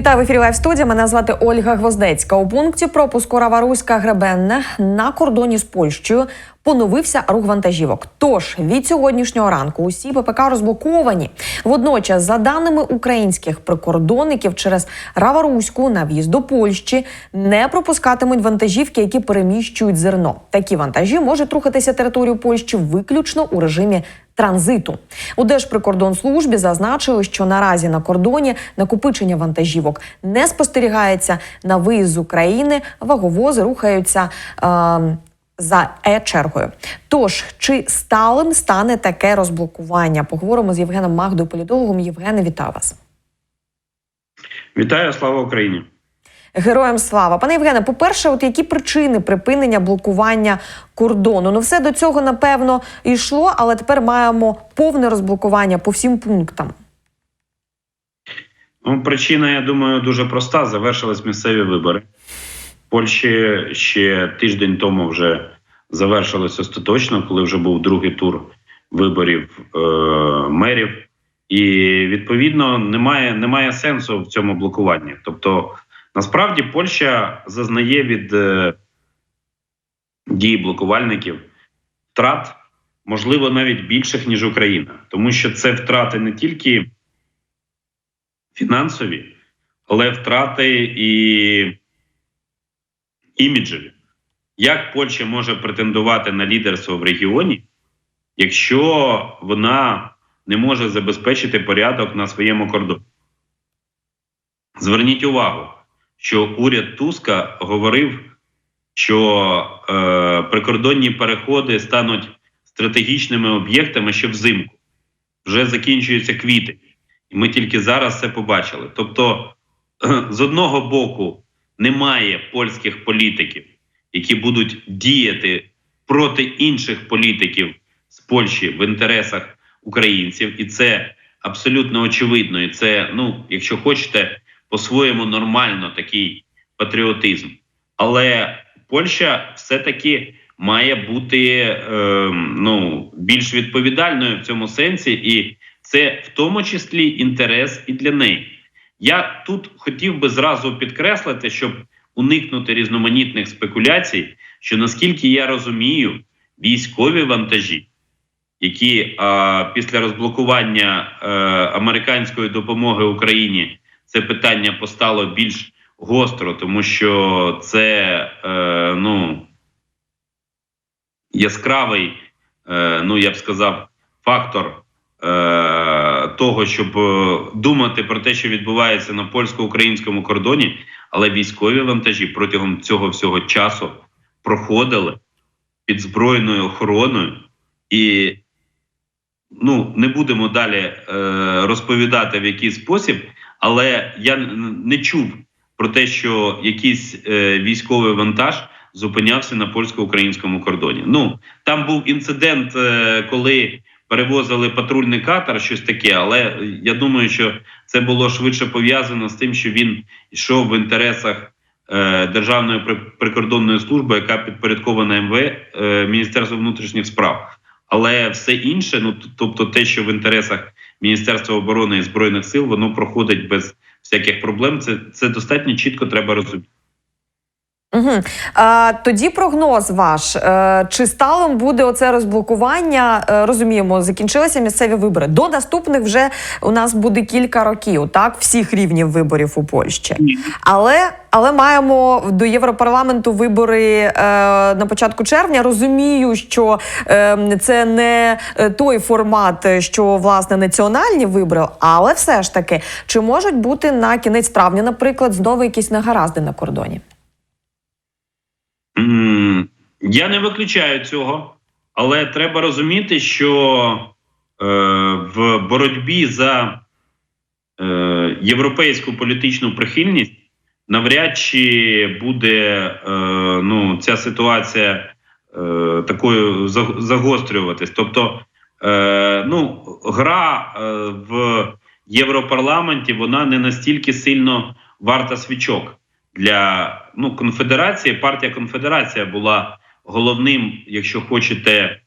Вітаю в ефірі Лайв студія. Мене звати Ольга Гвоздецька. У пункті пропуску Раваруська Гребенне на кордоні з Польщею поновився рух вантажівок. Тож від сьогоднішнього ранку усі ППК розблоковані. Водночас, за даними українських прикордонників, через Раваруську на в'їзд до Польщі не пропускатимуть вантажівки, які переміщують зерно. Такі вантажі можуть рухатися територію Польщі виключно у режимі транзиту. У Держприкордонслужбі зазначили, що наразі на кордоні накопичення вантажівок не спостерігається. На виїзд з України ваговози рухаються. Е- за е-чергою. Тож, чи сталим стане таке розблокування? Поговоримо з Євгеном Магдою, політологом. Євгене, вітаю вас. Вітаю, слава Україні. Героям слава, пане Євгене. По перше, от які причини припинення блокування кордону? Ну, все до цього напевно йшло, але тепер маємо повне розблокування по всім пунктам. Ну, причина, я думаю, дуже проста. Завершились місцеві вибори. Польщі ще тиждень тому вже завершилось остаточно, коли вже був другий тур виборів е, мерів. І відповідно немає, немає сенсу в цьому блокуванні. Тобто, насправді Польща зазнає від е, дії блокувальників втрат, можливо, навіть більших, ніж Україна, тому що це втрати не тільки фінансові, але втрати і іміджеві. Як Польща може претендувати на лідерство в регіоні, якщо вона не може забезпечити порядок на своєму кордоні? Зверніть увагу, що уряд Туска говорив, що е, прикордонні переходи стануть стратегічними об'єктами ще взимку. Вже закінчується квітень. І ми тільки зараз це побачили. Тобто, з одного боку, немає польських політиків, які будуть діяти проти інших політиків з Польщі в інтересах українців, і це абсолютно очевидно. І це, ну, якщо хочете, по-своєму нормально такий патріотизм. Але Польща все-таки має бути е, ну, більш відповідальною в цьому сенсі, і це в тому числі інтерес і для неї. Я тут хотів би зразу підкреслити, щоб уникнути різноманітних спекуляцій, що наскільки я розумію, військові вантажі, які а, після розблокування а, американської допомоги Україні це питання постало більш гостро, тому що це е, ну яскравий, е, ну я б сказав, фактор е, того, щоб е, думати про те, що відбувається на польсько-українському кордоні, але військові вантажі протягом цього всього часу проходили під збройною охороною, і ну не будемо далі е, розповідати в який спосіб, але я не чув про те, що якийсь е, військовий вантаж зупинявся на польсько-українському кордоні. Ну там був інцидент, е, коли перевозили патрульний катер, щось таке, але я думаю, що це було швидше пов'язано з тим, що він йшов в інтересах е, Державної прикордонної служби, яка підпорядкована МВ е, Міністерства внутрішніх справ. Але все інше, ну тобто, те, що в інтересах Міністерства оборони і збройних сил, воно проходить без всяких проблем. Це це достатньо чітко треба розуміти. Угу. А, Тоді прогноз ваш е, чи сталим буде оце розблокування? Е, розуміємо, закінчилися місцеві вибори. До наступних вже у нас буде кілька років, так всіх рівнів виборів у Польщі, але але маємо до Європарламенту вибори е, на початку червня. Розумію, що е, це не той формат, що власне національні вибори, але все ж таки, чи можуть бути на кінець травня, наприклад, знову якісь негаразди на кордоні? Я не виключаю цього, але треба розуміти, що е, в боротьбі за е, європейську політичну прихильність навряд чи буде е, ну, ця ситуація е, такою загострюватись. Тобто, е, ну, гра е, в Європарламенті вона не настільки сильно варта свічок для ну конфедерації. Партія Конфедерація була головним, якщо хочете,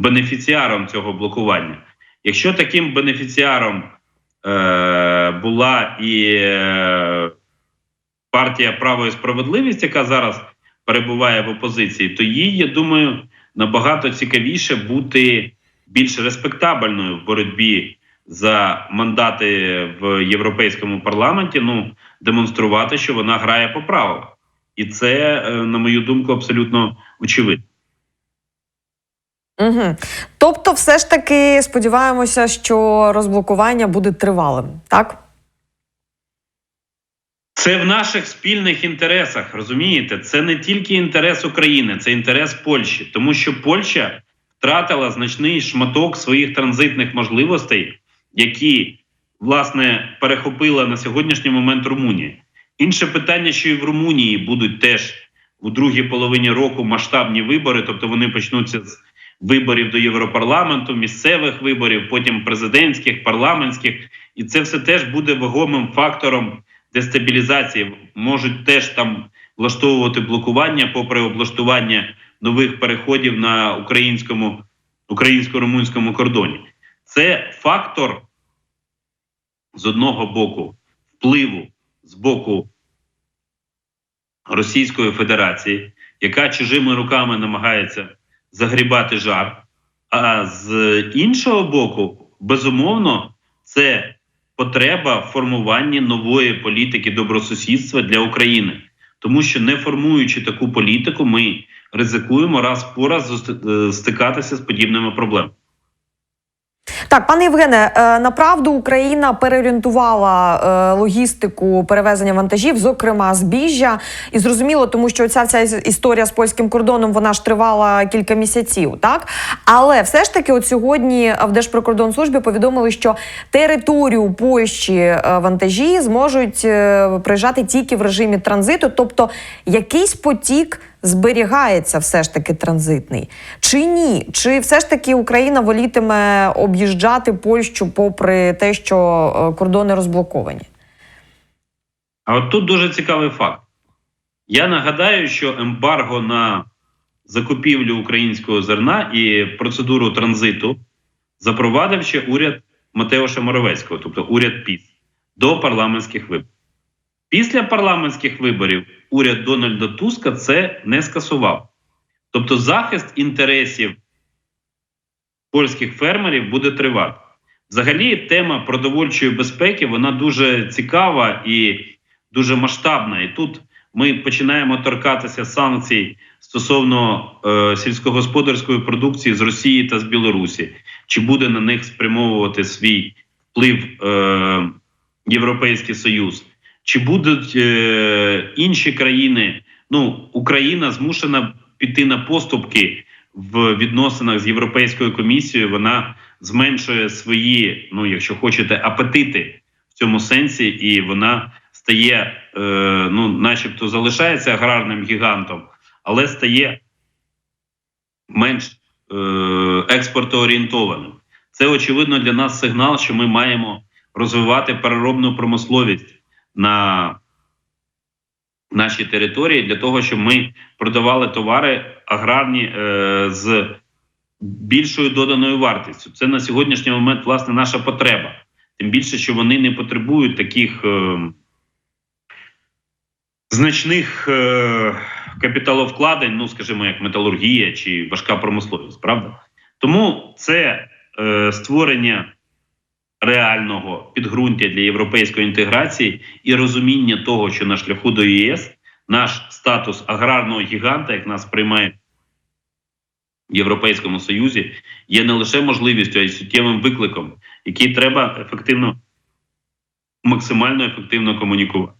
бенефіціаром цього блокування. Якщо таким бенефіціаром е, була і е, партія Право і справедливість, яка зараз перебуває в опозиції, то їй, я думаю, набагато цікавіше бути більш респектабельною в боротьбі за мандати в європейському парламенті. Ну демонструвати, що вона грає по правилах, і це, е, на мою думку, абсолютно очевидно. Угу. Тобто, все ж таки сподіваємося, що розблокування буде тривалим, так? Це в наших спільних інтересах, розумієте? Це не тільки інтерес України, це інтерес Польщі, тому що Польща втратила значний шматок своїх транзитних можливостей, які власне перехопила на сьогоднішній момент Румунія. Інше питання, що і в Румунії будуть теж у другій половині року масштабні вибори, тобто вони почнуться з виборів до Європарламенту, місцевих виборів, потім президентських, парламентських, і це все теж буде вагомим фактором дестабілізації. Можуть теж там влаштовувати блокування попри облаштування нових переходів на українському українсько-румунському кордоні. Це фактор з одного боку впливу з боку Російської Федерації, яка чужими руками намагається загрібати жар. А з іншого боку, безумовно, це потреба в формуванні нової політики добросусідства для України, тому що не формуючи таку політику, ми ризикуємо раз по раз е, стикатися з подібними проблемами. Так, пане Євгене, е, направду Україна переорієнтувала е, логістику перевезення вантажів, зокрема збіжжя, і зрозуміло, тому що ця вся історія з польським кордоном вона ж тривала кілька місяців, так? Але все ж таки, от сьогодні в Держприкордонслужбі повідомили, що територію Польщі е, вантажі зможуть проїжджати тільки в режимі транзиту, тобто якийсь потік зберігається все ж таки транзитний. Чи ні? Чи все ж таки Україна волітиме об'їжджати Польщу попри те, що е, кордони розблоковані? А от тут дуже цікавий факт. Я нагадаю, що ембарго на закупівлю українського зерна і процедуру транзиту запровадив ще уряд Матеоша Моровецького, тобто уряд ПІС, до парламентських виборів. Після парламентських виборів уряд Дональда Туска це не скасував. Тобто, захист інтересів польських фермерів буде тривати. Взагалі, тема продовольчої безпеки вона дуже цікава і дуже масштабна. І тут ми починаємо торкатися санкцій стосовно е, сільськогосподарської продукції з Росії та з Білорусі, чи буде на них спрямовувати свій вплив е, Європейський Союз, чи будуть е, інші країни? Ну, Україна змушена піти на поступки в відносинах з Європейською комісією. Вона зменшує свої, ну якщо хочете, апетити в цьому сенсі, і вона стає, е, ну, начебто, залишається аграрним гігантом, але стає менш е, експортоорієнтованим. Це очевидно для нас сигнал, що ми маємо розвивати переробну промисловість на нашій території для того, щоб ми продавали товари аграрні е, з більшою доданою вартістю. Це на сьогоднішній момент власне наша потреба. Тим більше, що вони не потребують таких е, значних е, капіталовкладень, ну скажімо, як металургія чи важка промисловість, правда? Тому це е, створення реального підґрунтя для європейської інтеграції і розуміння того, що на шляху до ЄС наш статус аграрного гіганта, як нас приймає в Європейському Союзі, є не лише можливістю, а й суттєвим викликом, який треба ефективно, максимально ефективно комунікувати.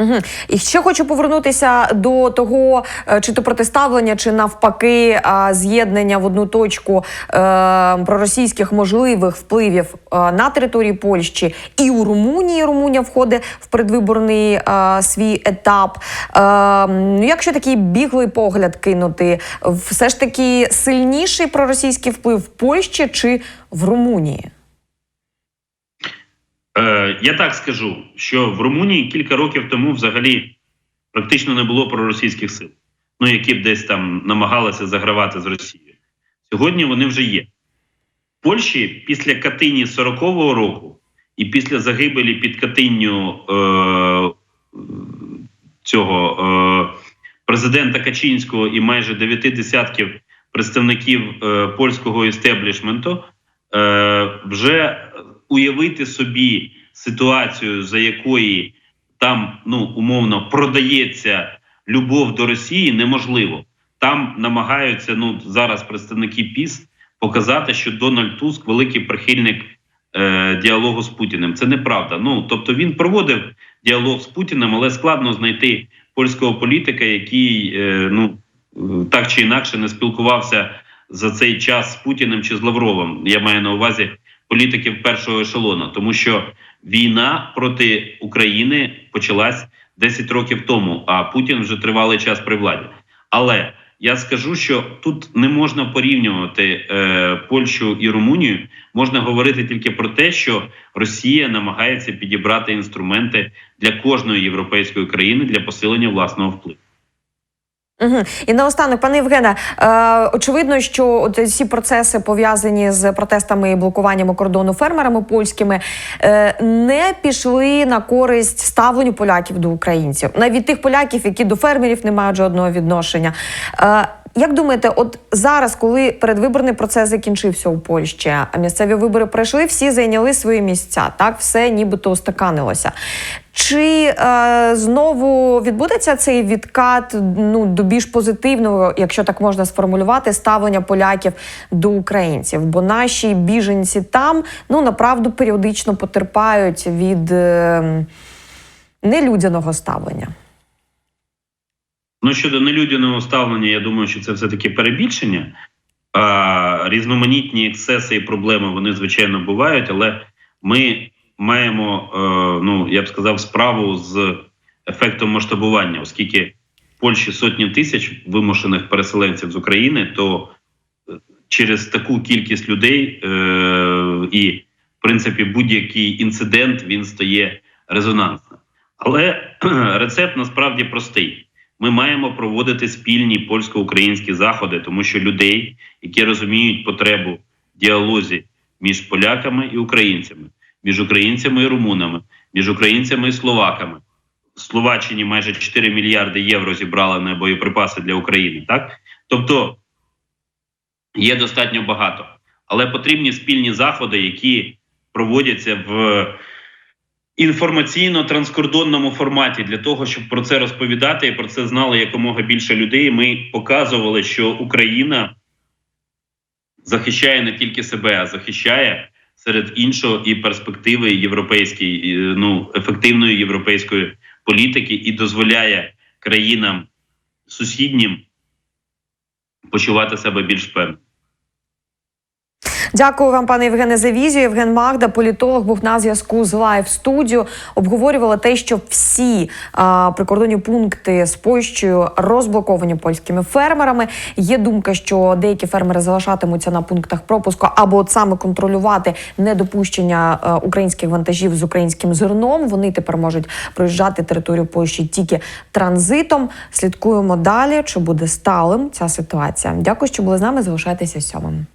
Угу. І ще хочу повернутися до того, е, чи то протиставлення, чи навпаки з'єднання в одну точку е, проросійських можливих впливів е, на території Польщі і у Румунії. Румунія входить в предвиборний е, свій етап. Е, ну, якщо такий біглий погляд кинути, все ж таки сильніший проросійський вплив в Польщі чи в Румунії? Е, я так скажу, що в Румунії кілька років тому взагалі практично не було проросійських сил, ну які б десь там намагалися загравати з Росією. Сьогодні вони вже є. В Польщі після Катині 40-го року і після загибелі під Катинню е, цього е, президента Качинського і майже дев'яти десятків представників е, польського істеблішменту, е, вже уявити собі ситуацію, за якої там ну умовно продається любов до Росії, неможливо. Там намагаються ну зараз представники ПІС показати, що Дональд Туск великий прихильник е, діалогу з Путіним. Це неправда. Ну тобто він проводив діалог з Путіним, але складно знайти польського політика, який е, ну так чи інакше не спілкувався за цей час з Путіним чи з Лавровим. Я маю на увазі політиків першого ешелону, тому що війна проти України почалась 10 років тому, а Путін вже тривалий час при владі. Але я скажу, що тут не можна порівнювати е, Польщу і Румунію. Можна говорити тільки про те, що Росія намагається підібрати інструменти для кожної європейської країни для посилення власного впливу. Угу. І наостанок, пане Євгене, е, очевидно, що от ці процеси пов'язані з протестами і блокуваннями кордону фермерами польськими е, не пішли на користь ставленню поляків до українців, навіть тих поляків, які до фермерів не мають жодного відношення. Е, як думаєте, от зараз, коли передвиборний процес закінчився у Польщі, а місцеві вибори пройшли, всі зайняли свої місця, так все нібито устаканилося. Чи е, знову відбудеться цей відкат ну до більш позитивного, якщо так можна сформулювати, ставлення поляків до українців? Бо наші біженці там ну направду періодично потерпають від е, нелюдяного ставлення. Ну щодо нелюдяного ставлення, я думаю, що це все таки перебільшення. А, різноманітні ексцеси і проблеми вони звичайно бувають, але ми маємо, е, ну я б сказав, справу з ефектом масштабування, оскільки в Польщі сотні тисяч вимушених переселенців з України, то е, через таку кількість людей е, і, в принципі, будь-який інцидент він стає резонансним. Але рецепт насправді простий. Ми маємо проводити спільні польсько-українські заходи, тому що людей, які розуміють потребу діалозі між поляками і українцями, між українцями і румунами, між українцями і словаками. В Словаччині майже 4 мільярди євро зібрали на боєприпаси для України. Так, тобто є достатньо багато, але потрібні спільні заходи, які проводяться в інформаційно-транскордонному форматі для того, щоб про це розповідати і про це знали якомога більше людей. Ми показували, що Україна захищає не тільки себе, а захищає серед іншого і перспективи європейської, ну ефективної європейської політики і дозволяє країнам сусіднім почувати себе більш впевнено. Дякую вам, пане Євгене, за візію. Євген Магда, політолог, був на зв'язку з Лайв студіо. Обговорювали те, що всі а, прикордонні пункти з Польщею розблоковані польськими фермерами. Є думка, що деякі фермери залишатимуться на пунктах пропуску або от саме контролювати недопущення а, українських вантажів з українським зерном. Вони тепер можуть проїжджати територію Польщі тільки транзитом. Слідкуємо далі, чи буде сталим ця ситуація. Дякую, що були з нами. Залишайтеся сьомим.